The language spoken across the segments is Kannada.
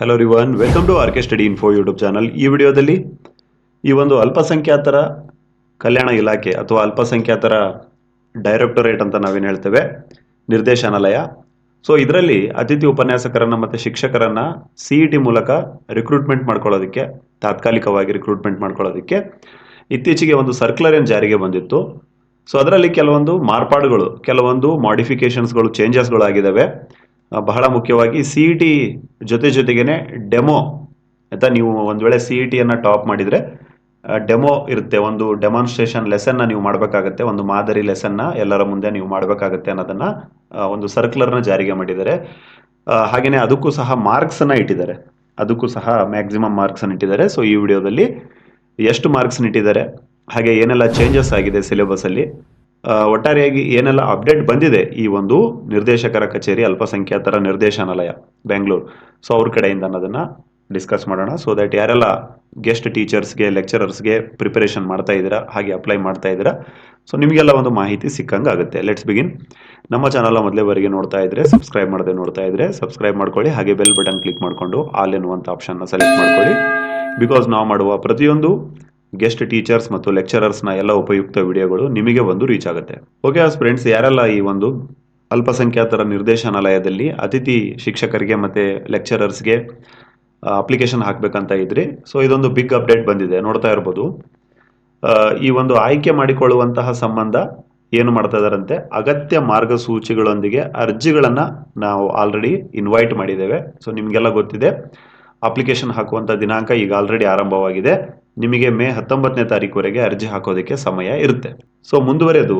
Hello everyone welcome to R K study info YouTube channel ಈ ವಿಡಿಯೋದಲ್ಲಿ ಈ ಒಂದು ಅಲ್ಪಸಂಖ್ಯಾತರ ಕಲ್ಯಾಣ ಇಲಾಖೆ ಅಥವಾ ಅಲ್ಪಸಂಖ್ಯಾತರ ಡೈರೆಕ್ಟೊರೇಟ್ ಅಂತ ನಾವೇನು ಹೇಳ್ತೇವೆ, ನಿರ್ದೇಶನಾಲಯ. ಸೊ ಇದರಲ್ಲಿ ಅತಿಥಿ ಉಪನ್ಯಾಸಕರನ್ನು ಮತ್ತು ಶಿಕ್ಷಕರನ್ನು ಸಿ ಇ ಟಿ ಮೂಲಕ ರಿಕ್ರೂಟ್ಮೆಂಟ್ ಮಾಡ್ಕೊಳ್ಳೋದಕ್ಕೆ, ತಾತ್ಕಾಲಿಕವಾಗಿ ರಿಕ್ರೂಟ್ಮೆಂಟ್ ಮಾಡ್ಕೊಳ್ಳೋದಕ್ಕೆ ಇತ್ತೀಚೆಗೆ ಒಂದು ಸರ್ಕ್ಯುಲರ್ ಏನು ಜಾರಿಗೆ ಬಂದಿತ್ತು. ಸೊ ಅದರಲ್ಲಿ ಕೆಲವೊಂದು ಮಾರ್ಪಾಡುಗಳು, ಕೆಲವೊಂದು ಮಾಡಿಫಿಕೇಶನ್ಸ್ಗಳು ಚೇಂಜಸ್ಗಳು ಆಗಿದ್ದಾವೆ ಬಹಳ ಮುಖ್ಯವಾಗಿ ಸಿ ಇ ಟಿ ಜೊತೆ ಜೊತೆಗೇನೆ ಡೆಮೋ ಆಯ್ತಾ, ನೀವು ಒಂದು ವೇಳೆ ಸಿ ಇ ಟಿಯನ್ನು ಟಾಪ್ ಮಾಡಿದರೆ ಡೆಮೋ ಇರುತ್ತೆ. ಒಂದು ಡೆಮಾನ್ಸ್ಟ್ರೇಷನ್ ಲೆಸನ್ನ ನೀವು ಮಾಡಬೇಕಾಗತ್ತೆ. ಒಂದು ಮಾದರಿ ಲೆಸನ್ನ ಎಲ್ಲರ ಮುಂದೆ ನೀವು ಮಾಡಬೇಕಾಗತ್ತೆ ಅನ್ನೋದನ್ನ ಒಂದು ಸರ್ಕ್ಯುಲರ್ನ ಜಾರಿಗೆ ಮಾಡಿದ್ದಾರೆ. ಹಾಗೆಯೇ ಅದಕ್ಕೂ ಸಹ ಮಾರ್ಕ್ಸನ್ನು ಇಟ್ಟಿದ್ದಾರೆ. ಅದಕ್ಕೂ ಸಹ ಮ್ಯಾಕ್ಸಿಮಮ್ ಮಾರ್ಕ್ಸನ್ನು ಇಟ್ಟಿದ್ದಾರೆ. ಸೊ ಈ ವಿಡಿಯೋದಲ್ಲಿ ಎಷ್ಟು ಮಾರ್ಕ್ಸ್ ಇಟ್ಟಿದ್ದಾರೆ, ಹಾಗೆ ಏನೆಲ್ಲ ಚೇಂಜಸ್ ಆಗಿದೆ ಸಿಲೆಬಸಲ್ಲಿ ಒಟ್ಟಾರೆಯಾಗಿ ಏನೆಲ್ಲ ಅಪ್ಡೇಟ್ ಬಂದಿದೆ ಈ ಒಂದು ನಿರ್ದೇಶಕರ ಕಚೇರಿ ಅಲ್ಪಸಂಖ್ಯಾತರ ನಿರ್ದೇಶನಾಲಯ ಬೆಂಗಳೂರು ಸೊ ಅವ್ರ ಕಡೆಯಿಂದ ಅನ್ನೋದನ್ನ ಡಿಸ್ಕಸ್ ಮಾಡೋಣ. ಸೊ ದಟ್ ಯಾರೆಲ್ಲ ಗೆಸ್ಟ್ ಟೀಚರ್ಸ್ಗೆ ಲೆಕ್ಚರರ್ಸ್ಗೆ ಪ್ರಿಪರೇಷನ್ ಮಾಡ್ತಾ ಇದ್ದೀರಾ, ಹಾಗೆ ಅಪ್ಲೈ ಮಾಡ್ತಾ ಇದ್ದೀರಾ ಸೊ ನಿಮಗೆಲ್ಲ ಒಂದು ಮಾಹಿತಿ ಸಿಕ್ಕಂಗೆ ಆಗುತ್ತೆ. ಲೆಟ್ಸ್ ಬಿಗಿನ್ ನಮ್ಮ ಚಾನಲ್ ಮೊದಲೇವರೆಗೆ ನೋಡ್ತಾ ಇದ್ರೆ ಸಬ್ಸ್ಕ್ರೈಬ್ ಮಾಡದೆ ನೋಡ್ತಾ ಇದ್ರೆ ಸಬ್ಸ್ಕ್ರೈಬ್ ಮಾಡ್ಕೊಳ್ಳಿ, ಹಾಗೆ ಬೆಲ್ ಬಟನ್ ಕ್ಲಿಕ್ ಮಾಡಿಕೊಂಡು ಆಲ್ ಎನ್ನುವಂಥ ಆಪ್ಷನ್ನ ಸೆಲೆಕ್ಟ್ ಮಾಡ್ಕೊಳ್ಳಿ. ಬಿಕಾಸ್ ನಾವು ಮಾಡುವ ಪ್ರತಿಯೊಂದು ಗೆಸ್ಟ್ ಟೀಚರ್ಸ್ ಮತ್ತು ಲೆಕ್ಚರರ್ಸ್ನ ಎಲ್ಲ ಉಪಯುಕ್ತ ವಿಡಿಯೋಗಳು ನಿಮಗೆ ಒಂದು ರೀಚ್ ಆಗುತ್ತೆ. ಓಕೆ ಆಸ್ ಫ್ರೆಂಡ್ಸ್ ಯಾರೆಲ್ಲ ಈ ಒಂದು ಅಲ್ಪಸಂಖ್ಯಾತರ ನಿರ್ದೇಶನಾಲಯದಲ್ಲಿ ಅತಿಥಿ ಶಿಕ್ಷಕರಿಗೆ ಮತ್ತು ಲೆಕ್ಚರರ್ಸ್ಗೆ ಅಪ್ಲಿಕೇಶನ್ ಹಾಕಬೇಕಂತ ಇದ್ರಿ ಸೊ ಇದೊಂದು ಬಿಗ್ ಅಪ್ಡೇಟ್ ಬಂದಿದೆ. ನೋಡ್ತಾ ಇರ್ಬೋದು. ಈ ಒಂದು ಆಯ್ಕೆ ಮಾಡಿಕೊಳ್ಳುವಂತಹ ಸಂಬಂಧ ಏನು ಮಾಡ್ತಾ ಇದಾರಂತೆ ಅಗತ್ಯ ಮಾರ್ಗಸೂಚಿಗಳೊಂದಿಗೆ ಅರ್ಜಿಗಳನ್ನು ನಾವು ಆಲ್ರೆಡಿ ಇನ್ವೈಟ್ ಮಾಡಿದ್ದೇವೆ. ಸೊ ನಿಮಗೆಲ್ಲ ಗೊತ್ತಿದೆ. ಅಪ್ಲಿಕೇಶನ್ ಹಾಕುವಂಥ ದಿನಾಂಕ ಈಗ ಆಲ್ರೆಡಿ ಆರಂಭವಾಗಿದೆ. ನಿಮಗೆ ಮೇ ಹತ್ತೊಂಬತ್ತನೇ ತಾರೀಕುವರೆಗೆ ಅರ್ಜಿ ಹಾಕೋದಕ್ಕೆ ಸಮಯ ಇರುತ್ತೆ. ಸೊ ಮುಂದುವರೆದು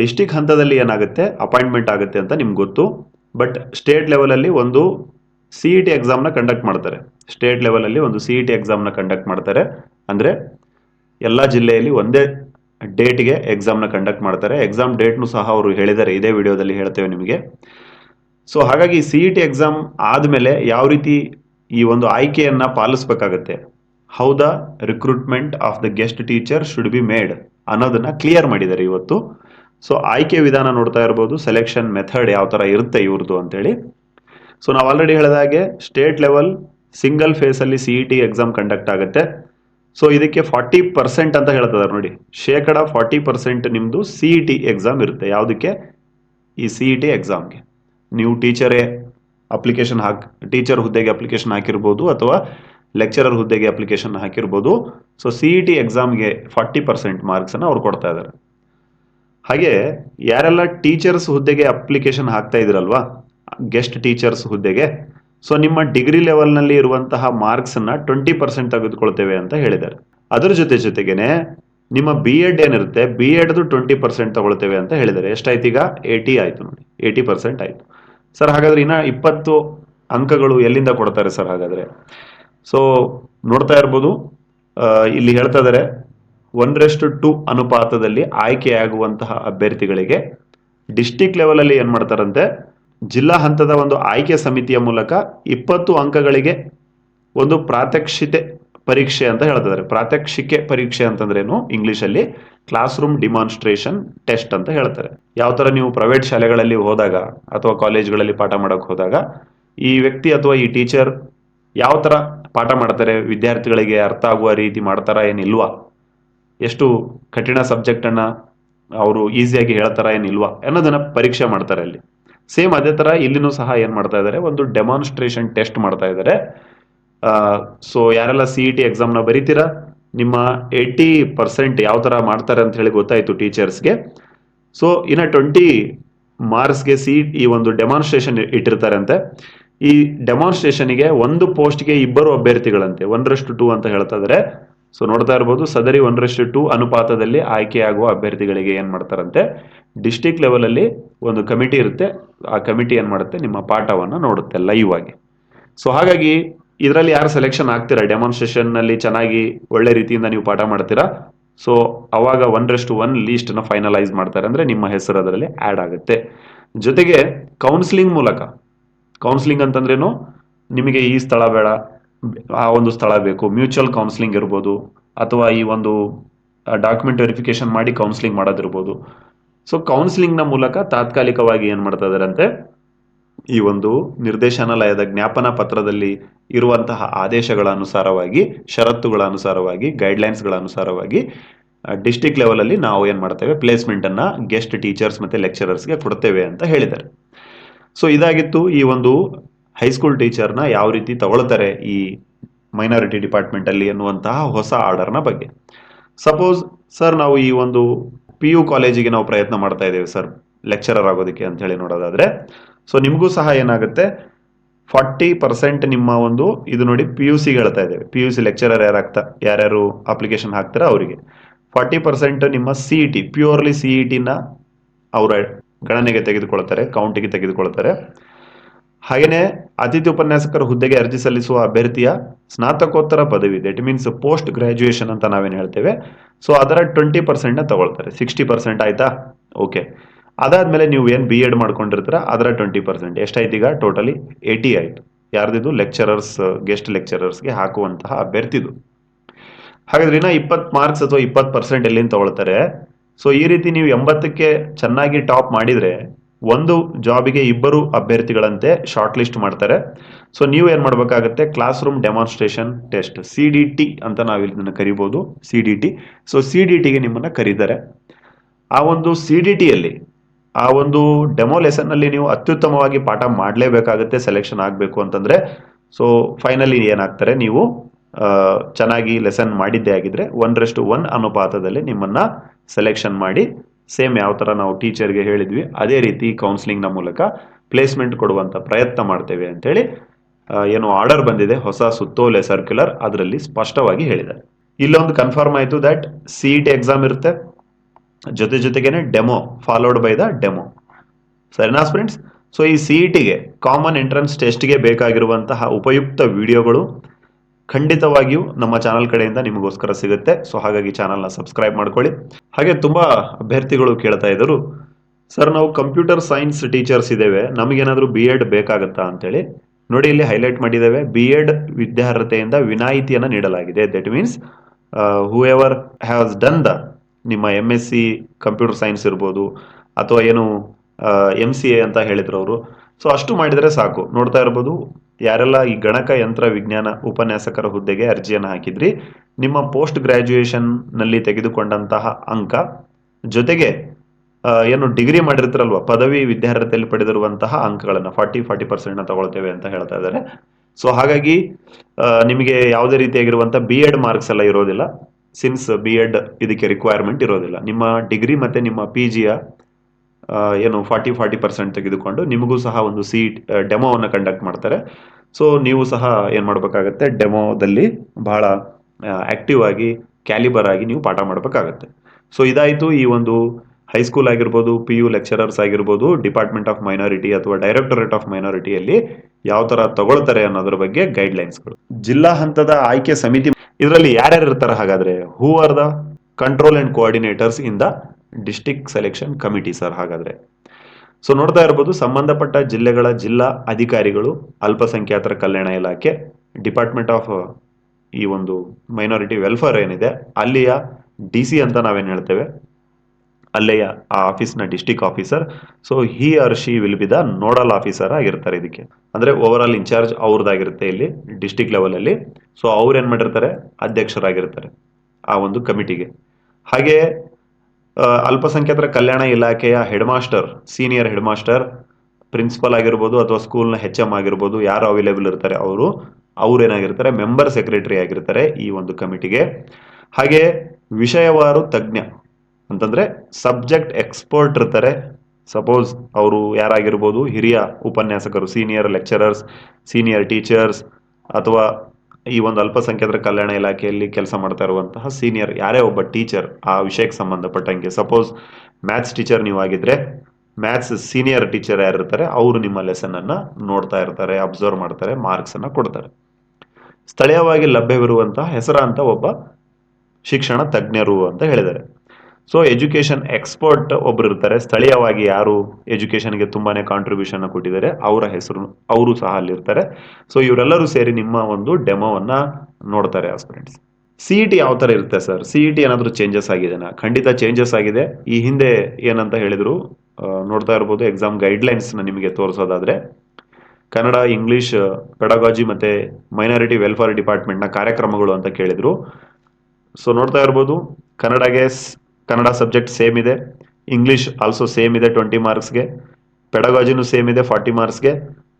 ಡಿಸ್ಟಿಕ್ ಹಂತದಲ್ಲಿ ಏನಾಗುತ್ತೆ? ಅಪಾಯಿಂಟ್ಮೆಂಟ್ ಆಗುತ್ತೆ ಅಂತ ನಿಮ್ಗೆ ಗೊತ್ತು. ಬಟ್ ಸ್ಟೇಟ್ ಲೆವೆಲಲ್ಲಿ ಒಂದು ಸಿ ಇ ಟಿ ಎಕ್ಸಾಮ್ನ ಕಂಡಕ್ಟ್ ಮಾಡ್ತಾರೆ. ಸ್ಟೇಟ್ ಲೆವೆಲಲ್ಲಿ ಒಂದು ಸಿ ಇ ಟಿ ಎಕ್ಸಾಮ್ನ ಕಂಡಕ್ಟ್ ಮಾಡ್ತಾರೆ. ಅಂದರೆ ಎಲ್ಲ ಜಿಲ್ಲೆಯಲ್ಲಿ ಒಂದೇ ಡೇಟ್ಗೆ ಎಕ್ಸಾಮ್ನ ಕಂಡಕ್ಟ್ ಮಾಡ್ತಾರೆ. ಎಕ್ಸಾಮ್ ಡೇಟ್ನು ಸಹ ಅವರು ಹೇಳಿದ್ದಾರೆ. ಇದೇ ವಿಡಿಯೋದಲ್ಲಿ ಹೇಳ್ತೇವೆ ನಿಮಗೆ. ಸೊ ಹಾಗಾಗಿ ಸಿ ಇ ಟಿ ಎಕ್ಸಾಮ್ ಆದಮೇಲೆ ಯಾವ ರೀತಿ ಈ ಒಂದು ಆಯ್ಕೆಯನ್ನು ಪಾಲಿಸಬೇಕಾಗತ್ತೆ. How the recruitment of the guest teacher should be made ಅನ್ನೋದನ್ನ ಕ್ಲಿಯರ್ ಮಾಡಿದ್ದಾರೆ ಇವತ್ತು. ಸೊ ಆಯ್ಕೆ ವಿಧಾನ ನೋಡ್ತಾ ಇರ್ಬೋದು ಸೆಲೆಕ್ಷನ್ ಮೆಥಡ್ ಯಾವ ಥರ ಇರುತ್ತೆ ಇವ್ರದ್ದು ಅಂತೇಳಿ. ಸೊ ನಾವು ಆಲ್ರೆಡಿ ಹೇಳಿದ ಹಾಗೆ state level single ಫೇಸಲ್ಲಿ C E T exam conduct ಆಗುತ್ತೆ. ಸೊ ಇದಕ್ಕೆ ಫಾರ್ಟಿ ಪರ್ಸೆಂಟ್ ಅಂತ ಹೇಳ್ತಿದ್ದಾರೆ ನೋಡಿ. ಶೇಕಡ ಫಾರ್ಟಿ ಪರ್ಸೆಂಟ್ ನಿಮ್ಮದು ಸಿ ಇ ಟಿ ಎಕ್ಸಾಮ್ ಇರುತ್ತೆ. ಯಾವುದಕ್ಕೆ? ಈ ಸಿ ಇ ಟಿ ಎಕ್ಸಾಮ್ಗೆ ನೀವು ಟೀಚರೇ ಅಪ್ಲಿಕೇಶನ್ ಹಾಕಿ ಟೀಚರ್ ಹುದ್ದೆಗೆ ಅಪ್ಲಿಕೇಶನ್ ಹಾಕಿರ್ಬೋದು ಅಥವಾ ಲೆಕ್ಚರರ್ ಹುದ್ದೆಗೆ ಅಪ್ಲಿಕೇಶನ್ ಹಾಕಿರ್ಬೋದು. ಸೊ ಸಿ ಇ ಟಿ ಎಕ್ಸಾಮ್ಗೆ ಫಾರ್ಟಿ ಪರ್ಸೆಂಟ್ ಮಾರ್ಕ್ಸನ್ನು ಅವ್ರು ಕೊಡ್ತಾ ಇದ್ದಾರೆ ಹಾಗೆ ಯಾರೆಲ್ಲ ಟೀಚರ್ಸ್ ಹುದ್ದೆಗೆ ಅಪ್ಲಿಕೇಶನ್ ಹಾಕ್ತಾ ಇದ್ರಲ್ವಾ ಗೆಸ್ಟ್ ಟೀಚರ್ಸ್ ಹುದ್ದೆಗೆ ಸೊ ನಿಮ್ಮ ಡಿಗ್ರಿ ಲೆವೆಲ್ನಲ್ಲಿ ಇರುವಂತಹ ಮಾರ್ಕ್ಸನ್ನ ಟ್ವೆಂಟಿ ಪರ್ಸೆಂಟ್ ತೆಗೆದುಕೊಳ್ತೇವೆ ಅಂತ ಹೇಳಿದ್ದಾರೆ. ಅದರ ಜೊತೆ ಜೊತೆಗೇನೆ ನಿಮ್ಮ ಬಿ ಎಡ್ ಏನಿರುತ್ತೆ ಬಿ ಎಡ್ದು ಟ್ವೆಂಟಿ ಪರ್ಸೆಂಟ್ ತಗೊಳ್ತೇವೆ ಅಂತ ಹೇಳಿದ್ದಾರೆ. ಎಷ್ಟಾಯ್ತು ಈಗ? ಏಯ್ಟಿ ಆಯಿತು ನೋಡಿ. ಏಯ್ಟಿ ಪರ್ಸೆಂಟ್ ಆಯ್ತು. ಸರ್, ಹಾಗಾದ್ರೆ ಇನ್ನ ಇಪ್ಪತ್ತು ಅಂಕಗಳು ಎಲ್ಲಿಂದ ಕೊಡ್ತಾರೆ ಸರ್, ಹಾಗಾದ್ರೆ? ಸೊ ನೋಡ್ತಾ ಇರ್ಬೋದು. ಇಲ್ಲಿ ಹೇಳ್ತಾ ಇದ್ದಾರೆ ಒಂದರಷ್ಟು ಟು ಅನುಪಾತದಲ್ಲಿ ಆಯ್ಕೆಯಾಗುವಂತಹ ಅಭ್ಯರ್ಥಿಗಳಿಗೆ ಡಿಸ್ಟಿಕ್ ಲೆವೆಲಲ್ಲಿ ಏನ್ ಮಾಡ್ತಾರಂತೆ? ಜಿಲ್ಲಾ ಹಂತದ ಒಂದು ಆಯ್ಕೆ ಸಮಿತಿಯ ಮೂಲಕ ಇಪ್ಪತ್ತು ಅಂಕಗಳಿಗೆ ಒಂದು ಪ್ರಾತ್ಯಕ್ಷಿತೆ ಪರೀಕ್ಷೆ ಅಂತ ಹೇಳ್ತಿದ್ದಾರೆ ಪ್ರಾತ್ಯಕ್ಷಿಕೆ ಪರೀಕ್ಷೆ ಅಂತಂದ್ರೇನು? ಇಂಗ್ಲಿಷಲ್ಲಿ ಕ್ಲಾಸ್ ರೂಮ್ ಡಿಮಾನ್ಸ್ಟ್ರೇಷನ್ ಟೆಸ್ಟ್ ಅಂತ ಹೇಳ್ತಾರೆ. ಯಾವ ಥರ ನೀವು ಪ್ರೈವೇಟ್ ಶಾಲೆಗಳಲ್ಲಿ ಹೋದಾಗ ಅಥವಾ ಕಾಲೇಜ್ಗಳಲ್ಲಿ ಪಾಠ ಮಾಡೋಕ್ಕೆ ಹೋದಾಗ ಈ ವ್ಯಕ್ತಿ ಅಥವಾ ಈ ಟೀಚರ್ ಯಾವ ಥರ ಪಾಠ ಮಾಡ್ತಾರೆ, ವಿದ್ಯಾರ್ಥಿಗಳಿಗೆ ಅರ್ಥ ಆಗುವ ರೀತಿ ಮಾಡ್ತಾರಾ ಏನಿಲ್ವಾ? ಎಷ್ಟು ಕಠಿಣ ಸಬ್ಜೆಕ್ಟ್ ಅನ್ನ ಅವರು ಈಸಿಯಾಗಿ ಹೇಳ್ತಾರ ಏನಿಲ್ವಾ ಅನ್ನೋದನ್ನ ಪರೀಕ್ಷೆ ಮಾಡ್ತಾರೆ ಅಲ್ಲಿ. ಸೇಮ್ ಅದೇ ತರ ಇಲ್ಲಿನೂ ಸಹ ಏನು ಮಾಡ್ತಾ ಇದ್ದಾರೆ ಒಂದು ಡೆಮಾನ್ಸ್ಟ್ರೇಷನ್ ಟೆಸ್ಟ್ ಮಾಡ್ತಾ ಇದ್ದಾರೆ ಸೊ ಯಾರೆಲ್ಲ ಸಿ ಇ ಟಿ ಎಕ್ಸಾಮ್ನ ಬರೀತೀರಾ ನಿಮ್ಮ ಏಯ್ಟಿ ಪರ್ಸೆಂಟ್ ಯಾವ ಥರ ಮಾಡ್ತಾರೆ ಅಂತ ಹೇಳಿ ಗೊತ್ತಾಯ್ತು ಟೀಚರ್ಸ್ಗೆ ಸೊ ಇನ್ನ ಟ್ವೆಂಟಿ ಮಾರ್ಕ್ಸ್ಗೆ ಸಿ ಈ ಒಂದು ಡೆಮಾನ್ಸ್ಟ್ರೇಷನ್ ಇಟ್ಟಿರ್ತಾರಂತೆ. ಈ ಡೆಮಾನ್ಸ್ಟ್ರೇಷನ್ಗೆ ಒಂದು ಪೋಸ್ಟ್ಗೆ ಇಬ್ಬರು ಅಭ್ಯರ್ಥಿಗಳಂತೆ, ಒಂದರಷ್ಟು ಟೂ ಅಂತ ಹೇಳ್ತಾ ಇದ್ದಾರೆ ಸೊ ನೋಡ್ತಾ ಇರ್ಬೋದು, ಸದರಿ ಒಂದರಷ್ಟು ಟೂ ಅನುಪಾತದಲ್ಲಿ ಆಯ್ಕೆಯಾಗುವ ಅಭ್ಯರ್ಥಿಗಳಿಗೆ ಏನು ಮಾಡ್ತಾರಂತೆ? ಡಿಸ್ಟಿಕ್ ಲೆವೆಲಲ್ಲಿ ಒಂದು ಕಮಿಟಿ ಇರುತ್ತೆ, ಆ ಕಮಿಟಿ ಏನು ಮಾಡುತ್ತೆ? ನಿಮ್ಮ ಪಾಠವನ್ನು ನೋಡುತ್ತೆ ಲೈವ್ ಆಗಿ. ಸೊ ಹಾಗಾಗಿ ಇದರಲ್ಲಿ ಯಾರು ಸೆಲೆಕ್ಷನ್ ಆಗ್ತೀರಾ? ಡೆಮಾನ್ಸ್ಟ್ರೇಷನ್ನಲ್ಲಿ ಚೆನ್ನಾಗಿ ಒಳ್ಳೆ ರೀತಿಯಿಂದ ನೀವು ಪಾಠ ಮಾಡ್ತೀರಾ? ಸೊ ಅವಾಗ ಒನ್ ಟು ಒನ್ ಲೀಸ್ಟ್ನ ಫೈನಲೈಸ್ ಮಾಡ್ತಾರೆ. ಅಂದ್ರೆ ನಿಮ್ಮ ಹೆಸರು ಅದರಲ್ಲಿ ಆಡ್ ಆಗುತ್ತೆ. ಜೊತೆಗೆ ಕೌನ್ಸಿಲಿಂಗ್ ಮೂಲಕ. ಕೌನ್ಸಿಲಿಂಗ್ ಅಂತಂದ್ರೇನು? ನಿಮಗೆ ಈ ಸ್ಥಳ ಬೇಡ, ಆ ಒಂದು ಸ್ಥಳ ಬೇಕು. ಮ್ಯೂಚುವಲ್ ಕೌನ್ಸಿಲಿಂಗ್ ಇರ್ಬೋದು. ಅಥವಾ ಈ ಒಂದು ಡಾಕ್ಯುಮೆಂಟ್ ವೆರಿಫಿಕೇಶನ್ ಮಾಡಿ ಕೌನ್ಸಿಲಿಂಗ್ ಮಾಡೋದಿರ್ಬೋದು. ಸೊ ಕೌನ್ಸಿಲಿಂಗ್ನ ಮೂಲಕ ತಾತ್ಕಾಲಿಕವಾಗಿ ಏನು ಮಾಡ್ತಾ ಇದಾರಂತೆ ಈ ಒಂದು ನಿರ್ದೇಶನಾಲಯದ ಜ್ಞಾಪನ ಪತ್ರದಲ್ಲಿ ಇರುವಂತಹ ಆದೇಶಗಳ ಅನುಸಾರವಾಗಿ, ಷರತ್ತುಗಳ ಅನುಸಾರವಾಗಿ ಗೈಡ್ಲೈನ್ಸ್ಗಳ ಅನುಸಾರವಾಗಿ ಡಿಸ್ಟಿಕ್ ಲೆವೆಲಲ್ಲಿ ನಾವು ಏನು ಮಾಡ್ತೇವೆ? ಪ್ಲೇಸ್ಮೆಂಟನ್ನು ಗೆಸ್ಟ್ ಟೀಚರ್ಸ್ ಮತ್ತು ಲೆಕ್ಚರರ್ಸ್ಗೆ ಕೊಡ್ತೇವೆ ಅಂತ ಹೇಳಿದ್ದಾರೆ. ಸೊ ಇದಾಗಿತ್ತು ಈ ಒಂದು ಹೈಸ್ಕೂಲ್ ಟೀಚರ್ನ ಯಾವ ರೀತಿ ತಗೊಳ್ತಾರೆ ಈ ಮೈನಾರಿಟಿ ಡಿಪಾರ್ಟ್ಮೆಂಟಲ್ಲಿ ಎನ್ನುವಂತಹ ಹೊಸ ಆರ್ಡರ್ನ ಬಗ್ಗೆ. ಸಪೋಸ್ ಸರ್ ನಾವು ಈ ಒಂದು ಪಿ ಯು ಕಾಲೇಜಿಗೆ ನಾವು ಪ್ರಯತ್ನ ಮಾಡ್ತಾ ಇದ್ದೇವೆ ಸರ್ ಲೆಕ್ಚರರ್ ಆಗೋದಕ್ಕೆ ಅಂತ ಹೇಳಿ ನೋಡೋದಾದ್ರೆ ಸೊ ನಿಮಗೂ ಸಹ ಏನಾಗುತ್ತೆ? ಫಾರ್ಟಿ ಪರ್ಸೆಂಟ್ ನಿಮ್ಮ ಒಂದು ಇದು ನೋಡಿ ಪಿ ಯು ಸಿ ಹೇಳ್ತಾ ಇದ್ದೇವೆ. ಪಿ ಯು ಸಿ ಲೆಕ್ಚರರ್ ಯಾರಾಗ್ತಾ, ಯಾರ್ಯಾರು ಅಪ್ಲಿಕೇಶನ್ ಹಾಕ್ತಾರೆ ಅವರಿಗೆ. ಫಾರ್ಟಿ ಪರ್ಸೆಂಟ್ ನಿಮ್ಮ C E T purely C E ಟಿನ ಅವರ ಗಣನೆಗೆ ತೆಗೆದುಕೊಳ್ತಾರೆ ಕೌಂಟಿಗೆ ತೆಗೆದುಕೊಳ್ತಾರೆ. ಹಾಗೆಯೇ ಅತಿಥಿ ಉಪನ್ಯಾಸಕರ ಹುದ್ದೆಗೆ ಅರ್ಜಿ ಸಲ್ಲಿಸುವ ಅಭ್ಯರ್ಥಿಯ ಸ್ನಾತಕೋತ್ತರ ಪದವಿ ದಟ್ ಮೀನ್ಸ್ ಪೋಸ್ಟ್ ಗ್ರಾಜ್ಯುಯೇಷನ್ ಅಂತ ನಾವೇನು ಹೇಳ್ತೇವೆ. ಸೊ ಅದರ ಟ್ವೆಂಟಿ ಪರ್ಸೆಂಟ್ನ ತಗೊಳ್ತಾರೆ. ಸಿಕ್ಸ್ಟಿ ಪರ್ಸೆಂಟ್ ಆಯ್ತಾ? ಓಕೆ ಅದಾದ್ಮೇಲೆ ನೀವು ಏನು ಬಿ ಎಡ್ ಮಾಡ್ಕೊಂಡಿರ್ತೀರ, ಅದರ ಟ್ವೆಂಟಿ ಪರ್ಸೆಂಟ್ ಎಷ್ಟಾಯ್ತು ಈಗ ಟೋಟಲಿ ಏಯ್ಟಿ ಆಯ್ತು. ಯಾರ್ದಿದು? ಲೆಕ್ಚರರ್ಸ್ ಗೆಸ್ಟ್ ಲೆಕ್ಚರರ್ಸ್ಗೆ ಹಾಕುವಂತಹ ಅಭ್ಯರ್ಥಿದು. ಹಾಗಾದ್ರೆ ಇನ್ನ ಇಪ್ಪತ್ತು ಮಾರ್ಕ್ಸ್ ಅಥವಾ ಇಪ್ಪತ್ತು ಪರ್ಸೆಂಟ್ ಎಲ್ಲಿಂದ ತಗೊಳ್ತಾರೆ? ಸೊ ಈ ರೀತಿ ನೀವು ಎಂಬತ್ತಕ್ಕೆ ಚೆನ್ನಾಗಿ ಟಾಪ್ ಮಾಡಿದ್ರೆ, ಒಂದು ಜಾಬಿಗೆ ಇಬ್ಬರು ಅಭ್ಯರ್ಥಿಗಳಂತೆ ಶಾರ್ಟ್ ಲಿಸ್ಟ್ ಮಾಡ್ತಾರೆ. ಸೊ ನೀವು ಏನು ಮಾಡಬೇಕಾಗುತ್ತೆ? Classroom demonstration test C D T ಅಂತ ನಾವು ಇದನ್ನು ಕರಿಬೋದು. C D T so C D ಟಿಗೆ ನಿಮ್ಮನ್ನು ಕರೀತಾರೆ. ಆ ಒಂದು ಸಿ ಡಿ ಟಿಯಲ್ಲಿ ಆ ಒಂದು ಡೆಮೋ ಲೆಸನ್ನಲ್ಲಿ ನೀವು ಅತ್ಯುತ್ತಮವಾಗಿ ಪಾಠ ಮಾಡಲೇಬೇಕಾಗುತ್ತೆ ಸೆಲೆಕ್ಷನ್ ಆಗಬೇಕು ಅಂತಂದರೆ. ಸೊ ಫೈನಲಿ ಏನಾಗ್ತಾರೆ ನೀವು ಚೆನ್ನಾಗಿ ಲೆಸನ್ ಮಾಡಿದ್ದೇ ಆಗಿದ್ರೆ ಒಂದರಷ್ಟು ಒನ್ ಅನುಪಾತದಲ್ಲಿ ನಿಮ್ಮನ್ನು ಸೆಲೆಕ್ಷನ್ ಮಾಡಿ ಸೇಮ್ ಯಾವ ಥರ ನಾವು ಟೀಚರ್ಗೆ ಹೇಳಿದ್ವಿ, ಅದೇ ರೀತಿ ಕೌನ್ಸಿಲಿಂಗ್ನ ಮೂಲಕ ಪ್ಲೇಸ್ಮೆಂಟ್ ಕೊಡುವಂಥ ಪ್ರಯತ್ನ ಮಾಡ್ತೇವೆ ಹೇಳಿ ಏನು ಆರ್ಡರ್ ಬಂದಿದೆ, ಹೊಸ ಸುತ್ತೋಲೆ ಸರ್ಕ್ಯುಲರ್ ಅದರಲ್ಲಿ ಸ್ಪಷ್ಟವಾಗಿ ಹೇಳಿದ್ದಾರೆ. ಇಲ್ಲೊಂದು ಕನ್ಫರ್ಮ್ ಆಯಿತು ದಟ್ ಸಿ ಎಕ್ಸಾಮ್ ಇರುತ್ತೆ. ಜೊತೆ ಜೊತೆಗೇನೆ demo followed by the demo ಸರಿನಾ ಫ್ರೆಂಡ್ಸ್ ಸೊ ಈ ಸಿ ಇ ಟಿಗೆ ಕಾಮನ್ ಎಂಟ್ರೆನ್ಸ್ ಟೆಸ್ಟ್ಗೆ ಬೇಕಾಗಿರುವಂತಹ ಉಪಯುಕ್ತ ವಿಡಿಯೋಗಳು ಖಂಡಿತವಾಗಿಯೂ ನಮ್ಮ ಚಾನಲ್ ಕಡೆಯಿಂದ ನಿಮಗೋಸ್ಕರ ಸಿಗುತ್ತೆ. ಸೊ ಹಾಗಾಗಿ ಚಾನಲ್ನ ಸಬ್ಸ್ಕ್ರೈಬ್ ಮಾಡ್ಕೊಳ್ಳಿ. ಹಾಗೆ ತುಂಬ ಅಭ್ಯರ್ಥಿಗಳು ಕೇಳ್ತಾ ಇದ್ದರು. ಸರ್ ನಾವು ಕಂಪ್ಯೂಟರ್ ಸೈನ್ಸ್ ಟೀಚರ್ಸ್ ಇದ್ದೇವೆ. ನಮಗೇನಾದರೂ ಬಿ ಎಡ್ ಬೇಕಾಗತ್ತಾ ಅಂತೇಳಿ. ನೋಡಿ, ಇಲ್ಲಿ ಹೈಲೈಟ್ ಮಾಡಿದ್ದೇವೆ. ಬಿ ಎಡ್ ವಿದ್ಯಾರ್ಹತೆಯಿಂದ ವಿನಾಯಿತಿಯನ್ನು ನೀಡಲಾಗಿದೆ. That means whoever has done the ನಿಮ್ಮ M S C computer science ಇರ್ಬೋದು, ಅಥವಾ ಏನು ಎಂ ಸಿ ಎ ಅಂತ ಹೇಳಿದ್ರು ಅವರು. ಸೊ ಅಷ್ಟು ಮಾಡಿದರೆ ಸಾಕು. ನೋಡ್ತಾ ಇರ್ಬೋದು, ಯಾರೆಲ್ಲ ಈ ಗಣಕ ಯಂತ್ರ ವಿಜ್ಞಾನ ಉಪನ್ಯಾಸಕರ ಹುದ್ದೆಗೆ ಅರ್ಜಿಯನ್ನು ಹಾಕಿದ್ರಿ, ನಿಮ್ಮ ಪೋಸ್ಟ್ ಗ್ರಾಜ್ಯುಯೇಷನ್ನಲ್ಲಿ ತೆಗೆದುಕೊಂಡಂತಹ ಅಂಕ, ಜೊತೆಗೆ ಏನು ಡಿಗ್ರಿ ಮಾಡಿರ್ತಾರಲ್ವ, ಪದವಿ ವಿದ್ಯಾರ್ಹತೆಯಲ್ಲಿ ಪಡೆದಿರುವಂತಹ ಅಂಕಗಳನ್ನು ಫಾರ್ಟಿ ಫಾರ್ಟಿ ಪರ್ಸೆಂಟ್ನ ತಗೊಳ್ತೇವೆ ಅಂತ ಹೇಳ್ತಾ ಇದ್ದಾರೆ. ಸೊ ಹಾಗಾಗಿ ನಿಮಗೆ ಯಾವುದೇ ರೀತಿಯಾಗಿರುವಂಥ ಬಿ ಎಡ್ ಮಾರ್ಕ್ಸ್ ಎಲ್ಲ ಇರೋದಿಲ್ಲ. ಸಿನ್ಸ್ ಬಿ ಎಡ್ ಇದಕ್ಕೆ ರಿಕ್ವೈರ್ಮೆಂಟ್ ಇರೋದಿಲ್ಲ. ನಿಮ್ಮ ಡಿಗ್ರಿ ಮತ್ತು ನಿಮ್ಮ ಪಿ ಜಿಯ ಏನು ಫಾರ್ಟಿ ಫಾರ್ಟಿ ಪರ್ಸೆಂಟ್ ತೆಗೆದುಕೊಂಡು ನಿಮಗೂ ಸಹ ಒಂದು ಸೀಟ್ ಡೆಮೋವನ್ನು ಕಂಡಕ್ಟ್ ಮಾಡ್ತಾರೆ. ಸೊ ನೀವು ಸಹ ಏನು ಮಾಡಬೇಕಾಗತ್ತೆ? ಡೆಮೋದಲ್ಲಿ ಬಹಳ ಆಕ್ಟಿವ್ ಆಗಿ ಕ್ಯಾಲಿಬರ್ ಆಗಿ ನೀವು ಪಾಠ ಮಾಡಬೇಕಾಗತ್ತೆ. ಸೊ ಇದಾಯಿತು ಈ ಒಂದು ಹೈಸ್ಕೂಲ್ ಆಗಿರ್ಬೋದು ಪಿ ಯು ಲೆಕ್ಚರರ್ಸ್ ಆಗಿರ್ಬೋದು ಡಿಪಾರ್ಟ್ಮೆಂಟ್ ಆಫ್ ಮೈನಾರಿಟಿ ಅಥವಾ ಡೈರೆಕ್ಟರೇಟ್ ಆಫ್ ಮೈನಾರಿಟಿಯಲ್ಲಿ ಯಾವ ತರ ತಗೊಳ್ತಾರೆ ಅನ್ನೋದ್ರ ಬಗ್ಗೆ ಗೈಡ್ಲೈನ್ಸ್ಗಳು ಜಿಲ್ಲಾ ಹಂತದ ಆಯ್ಕೆ ಸಮಿತಿ ಇದರಲ್ಲಿ ಯಾರ್ಯಾರು ಇರ್ತಾರೆ? ಹಾಗಾದ್ರೆ who are the control and coordinators in the district selection committee sir ಹಾಗಾದ್ರೆ? ಸೊ ನೋಡ್ತಾ ಇರ್ಬೋದು, ಸಂಬಂಧಪಟ್ಟ ಜಿಲ್ಲೆಗಳ ಜಿಲ್ಲಾ ಅಧಿಕಾರಿಗಳು ಅಲ್ಪಸಂಖ್ಯಾತರ ಕಲ್ಯಾಣ ಇಲಾಖೆ ಡಿಪಾರ್ಟ್ಮೆಂಟ್ ಆಫ್ ಈ ಒಂದು ಮೈನಾರಿಟಿ ವೆಲ್ಫೇರ್ ಏನಿದೆ, ಅಲ್ಲಿಯ ಡಿ ಸಿ ಅಂತ ನಾವೇನು ಹೇಳ್ತೇವೆ? ಅಲ್ಲೆಯ ಆ ಆಫೀಸ್ನ district officer. So he or she will be the nodal officer ಆಗಿರ್ತಾರೆ ಇದಕ್ಕೆ. ಅಂದ್ರೆ ಓವರ್ ಆಲ್ ಇನ್ಚಾರ್ಜ್ ಅವ್ರದ್ದಾಗಿರುತ್ತೆ ಇಲ್ಲಿ ಡಿಸ್ಟಿಕ್ ಲೆವೆಲಲ್ಲಿ ಸೊ ಅವ್ರು ಏನು ಮಾಡಿರ್ತಾರೆ? ಅಧ್ಯಕ್ಷರಾಗಿರ್ತಾರೆ ಆ ಒಂದು ಕಮಿಟಿಗೆ. ಹಾಗೆ ಅಲ್ಪಸಂಖ್ಯಾತರ ಕಲ್ಯಾಣ ಇಲಾಖೆಯ head master senior head master principal ಆಗಿರ್ಬೋದು ಅಥವಾ ಸ್ಕೂಲ್ನ ಹೆಚ್ ಎಂ ಆಗಿರ್ಬೋದು, ಯಾರು ಅವೈಲೇಬಲ್ ಇರ್ತಾರೆ ಅವರು ಅವ್ರೇನಾಗಿರ್ತಾರೆ ಮೆಂಬರ್ ಸೆಕ್ರೆಟರಿ ಆಗಿರ್ತಾರೆ ಈ ಒಂದು ಕಮಿಟಿಗೆ. ಹಾಗೆ, ವಿಷಯವಾರು ತಜ್ಞ. ಅಂತಂದ್ರೆ ಸಬ್ಜೆಕ್ಟ್ ಎಕ್ಸ್ಪರ್ಟ್ ಇರ್ತಾರೆ. ಸಪೋಸ್ ಅವರು ಯಾರಾಗಿರ್ಬೋದು ಹಿರಿಯ ಉಪನ್ಯಾಸಕರು, ಸೀನಿಯರ್ ಲೆಕ್ಚರರ್ಸ್, ಸೀನಿಯರ್ ಟೀಚರ್ಸ್ ಅಥವಾ ಈ ಒಂದು ಅಲ್ಪಸಂಖ್ಯಾತರ ಕಲ್ಯಾಣ ಇಲಾಖೆಯಲ್ಲಿ ಕೆಲಸ ಮಾಡ್ತಾ ಇರುವಂತಹ ಸೀನಿಯರ್, ಯಾರೇ ಒಬ್ಬ ಟೀಚರ್ ಆ ವಿಷಯಕ್ಕೆ ಸಂಬಂಧಪಟ್ಟಂಗೆ ಸಪೋಸ್ ಮ್ಯಾಥ್ಸ್ ಟೀಚರ್ ನೀವು ಆಗಿದ್ರೆ ಮ್ಯಾಥ್ಸ್ ಸೀನಿಯರ್ ಟೀಚರ್ ಯಾರಿರ್ತಾರೆ, ಅವರು ನಿಮ್ಮ ಲೆಸನನ್ನು ನೋಡ್ತಾ ಇರ್ತಾರೆ, ಅಬ್ಸರ್ವ್ ಮಾಡ್ತಾರೆ ಮಾರ್ಕ್ಸ್ ಅನ್ನ ಕೊಡ್ತಾರೆ. ಸ್ಥಳೀಯವಾಗಿ ಲಭ್ಯವಿರುವಂತಹ ಹೆಸರಾಂತ ಒಬ್ಬ ಶಿಕ್ಷಣ ತಜ್ಞರು ಅಂತ ಹೇಳಿದ್ದಾರೆ. ಸೊ ಎಜುಕೇಶನ್ ಎಕ್ಸ್ಪರ್ಟ್ ಒಬ್ರು ಇರ್ತಾರೆ. ಸ್ಥಳೀಯವಾಗಿ ಯಾರು ಎಜುಕೇಶನ್ಗೆ ತುಂಬಾನೇ ಕಾಂಟ್ರಿಬ್ಯೂಷನ್ ಕೊಟ್ಟಿದ್ದಾರೆ, ಅವರ ಹೆಸರು, ಅವರು ಸಹ ಅಲ್ಲಿರ್ತಾರೆ ಸೊ ಇವರೆಲ್ಲರೂ ಸೇರಿ ನಿಮ್ಮ ಒಂದು ಡೆಮೋವನ್ನ ನೋಡ್ತಾರೆ ಆಸ್ಪಿರೆಂಟ್ಸ್ ಸಿ ಇ ಟಿ ಯಾವ ಥರ ಇರುತ್ತೆ ಸರ್ ಸಿ ಇ ಟಿ ಏನಾದರೂ ಚೇಂಜಸ್ ಆಗಿದೆನಾ? ಖಂಡಿತ ಚೇಂಜಸ್ ಆಗಿದೆ. ಈ ಹಿಂದೆ ಏನಂತ ಹೇಳಿದ್ರು ನೋಡ್ತಾ ಇರ್ಬೋದು ಎಕ್ಸಾಮ್ ಗೈಡ್ಲೈನ್ಸ್ನ ನಿಮಗೆ ತೋರಿಸೋದಾದ್ರೆ, ಕನ್ನಡ ಇಂಗ್ಲಿಷ್ ಪೆಡಗಾಜಿ ಮತ್ತು ಮೈನಾರಿಟಿ ವೆಲ್ಫೇರ್ ಡಿಪಾರ್ಟ್ಮೆಂಟ್ನ ಕಾರ್ಯಕ್ರಮಗಳು ಅಂತ ಕೇಳಿದರು. ಸೊ ನೋಡ್ತಾ ಇರ್ಬೋದು, ಕನ್ನಡಗೆ ಕನ್ನಡ ಸಬ್ಜೆಕ್ಟ್ ಸೇಮ್ ಇದೆ ಇಂಗ್ಲಿಷ್ ಆಲ್ಸೋ ಸೇಮ್ ಇದೆ ಟ್ವೆಂಟಿ ಮಾರ್ಕ್ಸ್ಗೆ ಪೆಡಗಾಜಿನೂ ಸೇಮ್ ಇದೆ ಫಾರ್ಟಿ ಮಾರ್ಕ್ಸ್ಗೆ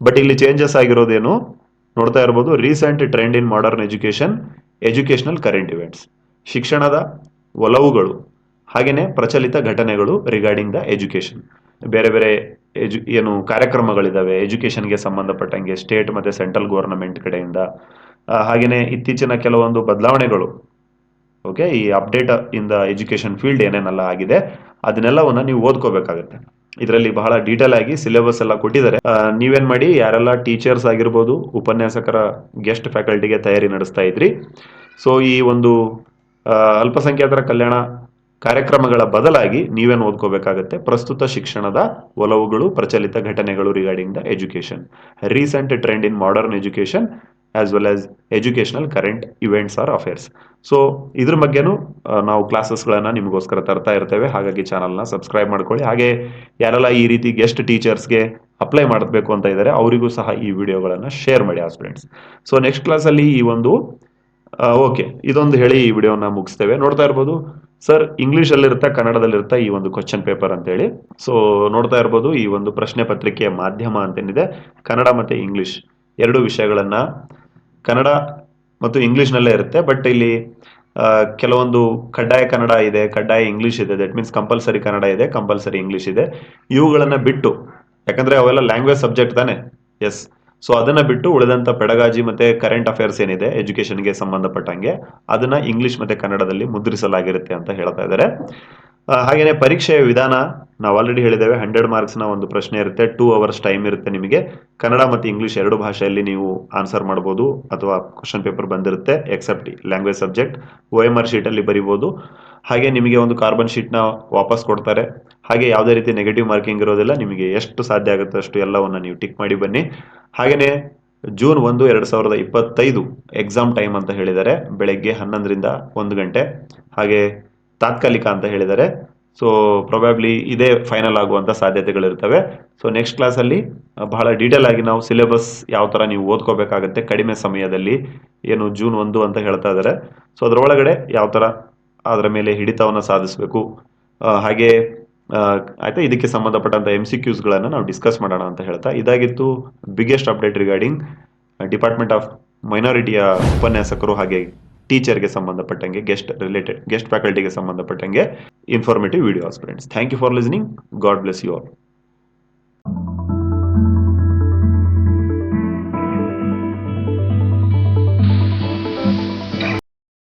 ಬಟ್ ಇಲ್ಲಿ ಚೇಂಜಸ್ ಆಗಿರೋದೇನು ನೋಡ್ತಾ ಇರ್ಬೋದು recent trend in modern education educational current events ಶಿಕ್ಷಣದ ಒಲವುಗಳು ಹಾಗೆಯೇ ಪ್ರಚಲಿತ ಘಟನೆಗಳು ರಿಗಾರ್ಡಿಂಗ್ ದ ಎಜುಕೇಶನ್ ಬೇರೆ ಬೇರೆ ಎಜು, ಏನು ಕಾರ್ಯಕ್ರಮಗಳಿದ್ದಾವೆ ಎಜುಕೇಷನ್ಗೆ ಸಂಬಂಧಪಟ್ಟಂಗೆ ಸ್ಟೇಟ್ ಮತ್ತು ಸೆಂಟ್ರಲ್ ಗೌರ್ನಮೆಂಟ್ ಕಡೆಯಿಂದ ಹಾಗೆಯೇ ಇತ್ತೀಚಿನ ಕೆಲವೊಂದು ಬದಲಾವಣೆಗಳು. ಓಕೆ, ಈ update in the education field ಏನೇನೆಲ್ಲ ಆಗಿದೆ, ಅದನ್ನೆಲ್ಲವನ್ನ ನೀವು ಓದ್ಕೋಬೇಕಾಗುತ್ತೆ. ಇದರಲ್ಲಿ ಬಹಳ ಡೀಟೇಲ್ ಆಗಿ ಸಿಲೆಬಸ್ ಎಲ್ಲ ಕೊಟ್ಟಿದ್ದಾರೆ. ನೀವೇನ್ ಮಾಡಿ, ಯಾರೆಲ್ಲ ಟೀಚರ್ಸ್ ಆಗಿರ್ಬೋದು, ಉಪನ್ಯಾಸಕರ ಗೆಸ್ಟ್ ಫ್ಯಾಕಲ್ಟಿಗೆ ತಯಾರಿ ನಡೆಸ್ತಾ ಇದ್ರಿ. ಸೊ ಈ ಒಂದು ಅಲ್ಪಸಂಖ್ಯಾತರ ಕಲ್ಯಾಣ ಕಾರ್ಯಕ್ರಮಗಳ ಬದಲಾಗಿ ನೀವೇನು ಓದ್ಕೋಬೇಕಾಗತ್ತೆ, ಪ್ರಸ್ತುತ ಶಿಕ್ಷಣದ ಒಲವುಗಳು, ಪ್ರಚಲಿತ ಘಟನೆಗಳು regarding the education recent trend in modern education as well as educational current events or affairs so ಇದ್ರ ಬಗ್ಗೆನೂ ನಾವು ಕ್ಲಾಸಸ್ಗಳನ್ನು ನಿಮಗೋಸ್ಕರ ತರ್ತಾ ಇರ್ತೇವೆ. ಹಾಗಾಗಿ ಚಾನಲ್ನ ಸಬ್ಸ್ಕ್ರೈಬ್ ಮಾಡ್ಕೊಳ್ಳಿ. ಹಾಗೆ ಯಾರೆಲ್ಲ ಈ ರೀತಿ ಗೆಸ್ಟ್ ಟೀಚರ್ಸ್ಗೆ ಅಪ್ಲೈ ಮಾಡಬೇಕು ಅಂತ ಇದ್ದಾರೆ ಅವರಿಗೂ ಸಹ ಈ ವಿಡಿಯೋಗಳನ್ನು ಶೇರ್ ಮಾಡಿ ಆ ಸ್ಟೂಡೆಂಟ್ಸ್ ಸೊ ನೆಕ್ಸ್ಟ್ ಕ್ಲಾಸಲ್ಲಿ ಈ ಒಂದು ಓಕೆ ಇದೊಂದು ಹೇಳಿ ಈ ವಿಡಿಯೋನ ಮುಗಿಸ್ತೇವೆ. ನೋಡ್ತಾ ಇರ್ಬೋದು ಸರ್ ಇಂಗ್ಲೀಷಲ್ಲಿರ್ತಾ ಕನ್ನಡದಲ್ಲಿರ್ತಾ ಈ ಒಂದು ಕ್ವಶನ್ ಪೇಪರ್ ಅಂತ ಹೇಳಿ ಸೊ ನೋಡ್ತಾ ಇರ್ಬೋದು, ಈ ಒಂದು ಪ್ರಶ್ನೆ ಪತ್ರಿಕೆಯ ಮಾಧ್ಯಮ ಅಂತೇನಿದೆ, ಕನ್ನಡ ಮತ್ತು ಇಂಗ್ಲಿಷ್ ಎರಡು ವಿಷಯಗಳನ್ನ ಕನ್ನಡ ಮತ್ತು ಇಂಗ್ಲಿಷ್ನಲ್ಲೇ ಇರುತ್ತೆ. ಬಟ್ ಇಲ್ಲಿ ಕೆಲವೊಂದು ಕಡ್ಡಾಯ ಕನ್ನಡ ಇದೆ, ಕಡ್ಡಾಯ ಇಂಗ್ಲಿಷ್ ಇದೆ. ದಟ್ ಮೀನ್ಸ್ ಕಂಪಲ್ಸರಿ ಕನ್ನಡ ಇದೆ, ಕಂಪಲ್ಸರಿ ಇಂಗ್ಲಿಷ್ ಇದೆ. ಇವುಗಳನ್ನು ಬಿಟ್ಟು, ಯಾಕಂದ್ರೆ ಅವೆಲ್ಲ ಲ್ಯಾಂಗ್ವೇಜ್ ಸಬ್ಜೆಕ್ಟ್ ತಾನೆ? ಎಸ್ ಸೊ ಅದನ್ನ ಬಿಟ್ಟು ಉಳಿದಂತ ಪೆಡಗಾಜಿ ಮತ್ತೆ ಕರೆಂಟ್ ಅಫೇರ್ಸ್ ಏನಿದೆ ಎಜುಕೇಶನ್ಗೆ ಸಂಬಂಧಪಟ್ಟಂಗೆ, ಅದನ್ನ ಇಂಗ್ಲಿಷ್ ಮತ್ತೆ ಕನ್ನಡದಲ್ಲಿ ಮುದ್ರಿಸಲಾಗಿರುತ್ತೆ ಅಂತ ಹೇಳ್ತಾ ಇದ್ದಾರೆ. ಹಾಗೆಯೇ ಪರೀಕ್ಷೆಯ ವಿಧಾನ ನಾವು ಆಲ್ರೆಡಿ ಹೇಳಿದ್ದೇವೆ ಹಂಡ್ರೆಡ್ ಮಾರ್ಕ್ಸ್ನ ಒಂದು ಪ್ರಶ್ನೆ ಇರುತ್ತೆ ಟೂ ಅವರ್ಸ್ ಟೈಮ್ ಇರುತ್ತೆ ನಿಮಗೆ. ಕನ್ನಡ ಮತ್ತು ಇಂಗ್ಲೀಷ್ ಎರಡು ಭಾಷೆಯಲ್ಲಿ ನೀವು ಆನ್ಸರ್ ಮಾಡ್ಬೋದು, ಅಥವಾ ಕ್ವಶನ್ ಪೇಪರ್ ಬಂದಿರುತ್ತೆ except language subject O M R ಶೀಟಲ್ಲಿ ಬರಿಬೋದು. ಹಾಗೆ ನಿಮಗೆ ಒಂದು ಕಾರ್ಬನ್ ಶೀಟ್ನ ವಾಪಸ್ ಕೊಡ್ತಾರೆ. ಹಾಗೆ ಯಾವುದೇ ರೀತಿ ನೆಗೆಟಿವ್ ಮಾರ್ಕಿಂಗ್ ಇರೋದಿಲ್ಲ, ನಿಮಗೆ ಎಷ್ಟು ಸಾಧ್ಯ ಆಗುತ್ತೆ ಅಷ್ಟು ಎಲ್ಲವನ್ನು ನೀವು ಟಿಕ್ ಮಾಡಿ ಬನ್ನಿ. ಹಾಗೆಯೇ ಜೂನ್ ಒಂದು, ಎರಡು ಸಾವಿರದ ಇಪ್ಪತ್ತೈದು ಎಕ್ಸಾಮ್ ಟೈಮ್ ಅಂತ ಹೇಳಿದ್ದಾರೆ, ಬೆಳಗ್ಗೆ ಹನ್ನೊಂದರಿಂದ ಒಂದು ಗಂಟೆ. ಹಾಗೆ ತಾತ್ಕಾಲಿಕ ಅಂತ ಹೇಳಿದ್ದಾರೆ. ಸೊ ಪ್ರೊಬ್ಯಾಬ್ಲಿ ಇದೇ ಫೈನಲ್ ಆಗುವಂಥ ಸಾಧ್ಯತೆಗಳಿರ್ತವೆ ಸೊ ನೆಕ್ಸ್ಟ್ ಕ್ಲಾಸಲ್ಲಿ ಬಹಳ ಡೀಟೇಲ್ ಆಗಿ ನಾವು ಸಿಲೆಬಸ್ ಯಾವ ಥರ ನೀವು ಓದ್ಕೋಬೇಕಾಗತ್ತೆ ಕಡಿಮೆ ಸಮಯದಲ್ಲಿ, ಏನು ಜೂನ್ ಒಂದು ಅಂತ ಹೇಳ್ತಾ ಇದ್ದಾರೆ ಸೊ ಅದರೊಳಗಡೆ ಯಾವ ಥರ ಅದರ ಮೇಲೆ ಹಿಡಿತವನ್ನು ಸಾಧಿಸಬೇಕು. ಹಾಗೆ ಆಯಿತಾ, ಇದಕ್ಕೆ ಸಂಬಂಧಪಟ್ಟಂತ ಎಂ ಸಿ ಕ್ಯೂಸ್ಗಳನ್ನು ನಾವು ಡಿಸ್ಕಸ್ ಮಾಡೋಣ ಅಂತ ಹೇಳ್ತಾ. ಇದಾಗಿತ್ತು biggest update regarding department of ಮೈನಾರಿಟಿಯ ಉಪನ್ಯಾಸಕರು ಹಾಗೆ ಟೀಚರ್ಗೆ ಸಂಬಂಧಪಟ್ಟಂಗೆ ಗೆಸ್ಟ್ ರಿಲೇಟೆಡ್ ಗೆಸ್ಟ್ ಫ್ಯಾಕಲ್ಟಿಗೆ ಸಂಬಂಧಪಟ್ಟಂಗೆ informative videos friends thank you for listening God bless you all